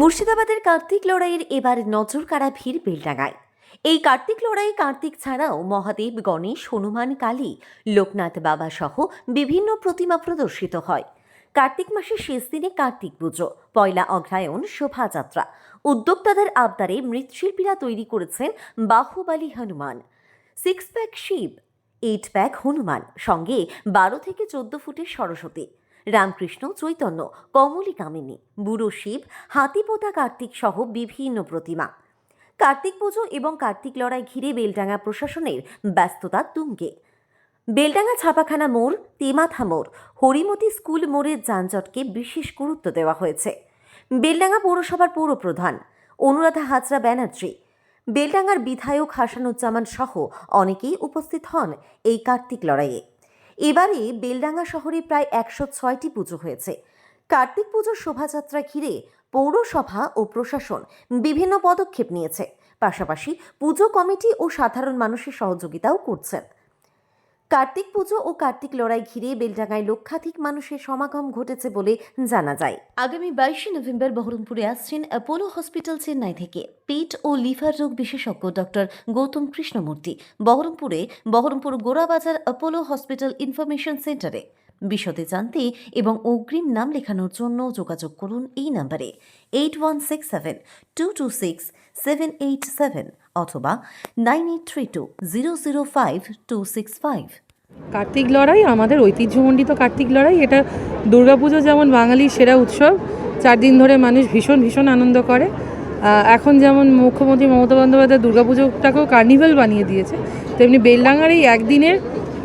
মুর্শিদাবাদের কার্তিক লড়াইয়ের এবার নজর কাড়া ভিড় বেলডাঙায় এই কার্তিক লড়াই কার্তিক ছাড়াও মহাদেব, গণেশ, হনুমান, কালী, লোকনাথ বাবা সহ বিভিন্ন প্রতিমা প্রদর্শিত হয়। কার্তিক মাসের শেষ দিনে কার্তিক পুজো, পয়লা অগ্রায়ণ শোভাযাত্রা। উদ্যোক্তাদের আবদারে মৃৎশিল্পীরা তৈরি করেছেন Bahubali Hanuman. Six pack Shiva eight pack Hanuman, সঙ্গে বারো থেকে চোদ্দ ফুটের সরস্বতী। রামকৃষ্ণ, চৈতন্য, কমলী কামিনী, বুড়ো শিব হাতিপোতা কার্তিক সহ বিভিন্ন প্রতিমা। কার্তিক পুজো এবং কার্তিক লড়াই ঘিরে বেলডাঙ্গা প্রশাসনের ব্যস্ততা তুঙ্গে। বেলডাঙ্গা ছাপাখানা মোড়, তেমাথা মোড়, হরিমতি স্কুল মোড়ের যানজটকে বিশেষ গুরুত্ব দেওয়া হয়েছে। বেলডাঙ্গা পৌরসভার পৌরপ্রধান অনুরাধা হাজরা ব্যানার্জি, বেলডাঙ্গার বিধায়ক হাসানুজ্জামান সহ অনেকেই উপস্থিত হন এই কার্তিক লড়াইয়ে। এবারে বেলডাঙ্গা শহরে প্রায় একশো ছয়টি পুজো হয়েছে। কার্তিক পুজোর শোভাযাত্রা ঘিরে পৌরসভা ও প্রশাসন বিভিন্ন পদক্ষেপ নিয়েছে। পাশাপাশি পুজো কমিটি ও সাধারণ মানুষের সহযোগিতাও করছেন। কার্তিক পুজো ও কার্তিক লড়াই ঘিরে বেলডাঙ্গায় লক্ষাধিক মানুষের সমাগম ঘটেছে বলে জানা যায়। আগামী বাইশে নভেম্বর বহরমপুরে আসছেন অ্যাপোলো হসপিটাল চেন্নাই থেকে পেট ও লিভার রোগ বিশেষজ্ঞ ডক্টর গৌতম কৃষ্ণমূর্তি। বহরমপুরে Baharampur Gorabazar Apollo hospital information সেন্টারে বিশদে জানতে এবং অগ্রিম নাম লেখানোর জন্য যোগাযোগ করুন এই নাম্বারে eight one six seven two two six seven eight seven অথবা nine eight three two zero zero five two six five Kartik লড়াই, আমাদের ঐতিহ্যমণ্ডিত কার্তিক লড়াই, এটা দুর্গাপুজো যেমন বাঙালির সেরা উৎসব চার দিন ধরে মানুষ ভীষণ ভীষণ আনন্দ করে। এখন যেমন মুখ্যমন্ত্রী মমতা বন্দ্যোপাধ্যায় দুর্গাপুজোটাকেও কার্নিভেল বানিয়ে দিয়েছে, তেমনি বেলডাঙ্গার এই একদিনের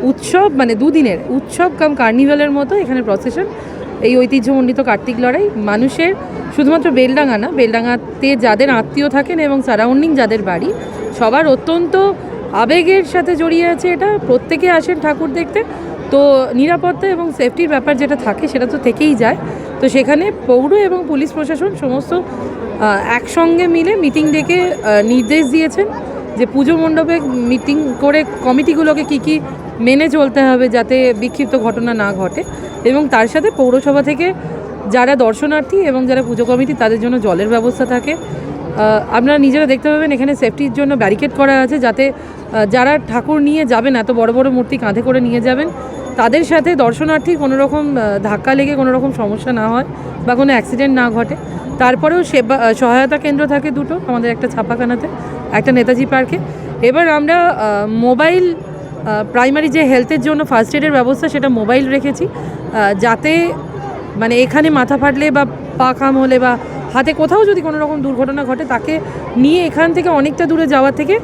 উৎসব মানে দুদিনের উৎসব কাম কার্নিভেলের মতো এখানে প্রসেশন এই ঐতিহ্যমণ্ডিত কার্তিক লড়াই মানুষের শুধুমাত্র বেলডাঙ্গা না, বেলডাঙ্গাতে যাদের আত্মীয় থাকেন এবং সারাউন্ডিং যাদের বাড়ি, সবার অত্যন্ত আবেগের সাথে জড়িয়ে আছে এটা। প্রত্যেকে আসেন ঠাকুর দেখতে। তো নিরাপত্তা এবং সেফটির ব্যাপার যেটা থাকে সেটা তো থেকেই যায়। তো সেখানে পৌর এবং পুলিশ প্রশাসন সমস্ত একসঙ্গে মিলে মিটিং ডেকে নির্দেশ দিয়েছেন যে পুজো মণ্ডপে মিটিং করে কমিটিগুলোকে কি কি মেনে চলতে হবে যাতে বিক্ষিপ্ত ঘটনা না ঘটে এবং তার সাথে পৌরসভা থেকে যারা দর্শনার্থী এবং যারা পুজো কমিটি তাদের জন্য জলের ব্যবস্থা থাকে। আপনারা নিজেরা দেখতে পাবেন, এখানে সেফটির জন্য ব্যারিকেড করা আছে যাতে যারা ঠাকুর নিয়ে যাবেন, এত বড় বড় মূর্তি কাঁধে করে নিয়ে যাবেন, তাদের সাথে দর্শনার্থী কোনো রকম ধাক্কা লেগে কোনো রকম সমস্যা না হয় বা কোনো অ্যাক্সিডেন্ট না ঘটে। তারপরেও সেবা সহায়তা কেন্দ্র থাকে দুটো, আমাদের একটা ছাপাখানাতে, একটা নেতাজি পার্কে। এবার আমরা মোবাইল প্রাইমারি যে হেলথের জন্য ফার্স্ট এডের ব্যবস্থা, সেটা মোবাইল রেখেছি যাতে মানে এখানে মাথা ফাটলে বা পা খাম হলে বা হাতে কোথাও যদি কোনো রকম দুর্ঘটনা ঘটে, তাকে নিয়ে এখান থেকে অনেকটা দূরে যাওয়ার থেকে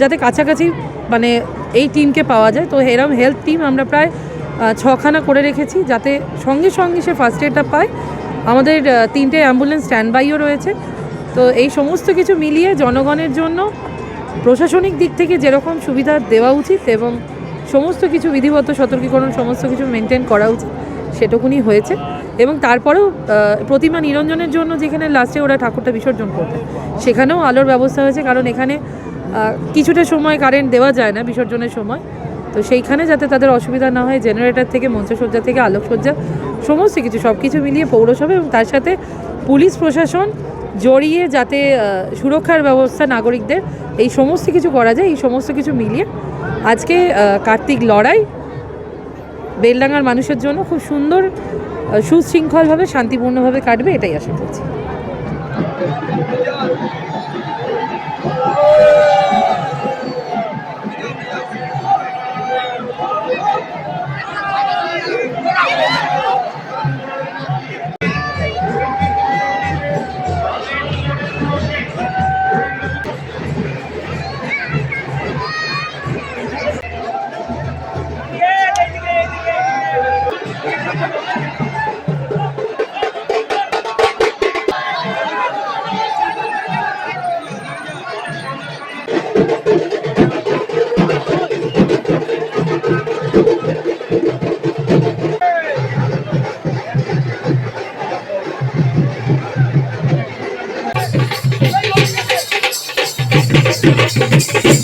যাতে কাছাকাছি মানে এই টিমকে পাওয়া যায়। তো এরম হেলথ টিম আমরা প্রায় ছখানা করে রেখেছি যাতে সঙ্গে সঙ্গে সে ফার্স্ট এডটা পায়। আমাদের তিনটে অ্যাম্বুলেন্স স্ট্যান্ড বাইও রয়েছে। তো এই সমস্ত কিছু মিলিয়ে জনগণের জন্য প্রশাসনিক দিক থেকে যেরকম সুবিধা দেওয়া উচিত এবং সমস্ত কিছু বিধিবদ্ধ, সতর্কীকরণ, সমস্ত কিছু মেনটেন করা উচিত। সেটুকুনি হয়েছে এবং তারপরেও প্রতিমা নিরঞ্জনের জন্য যেখানে লাস্টে ওরা ঠাকুরটা বিসর্জন করবে, সেখানেও আলোর ব্যবস্থা হয়েছে কারণ এখানে কিছুটা সময় কারেন্ট দেওয়া যায় না বিসর্জনের সময়। তো সেইখানে যাতে তাদের অসুবিধা না হয় জেনারেটর থেকে, মঞ্চসজ্জা থেকে, আলোকসজ্জা, সমস্ত কিছু সব কিছু মিলিয়ে পৌরসভা এবং তার সাথে পুলিশ প্রশাসন জড়িয়ে যাতে সুরক্ষার ব্যবস্থা নাগরিকদের, এই সমস্ত কিছু করা যায়, এই সমস্ত কিছু মিলিয়ে আজকে কার্তিক লড়াই বেলডাঙ্গার মানুষের জন্য খুব সুন্দর সুশৃঙ্খলভাবে শান্তিপূর্ণভাবে কাটবে এটাই আশা করছি। Thank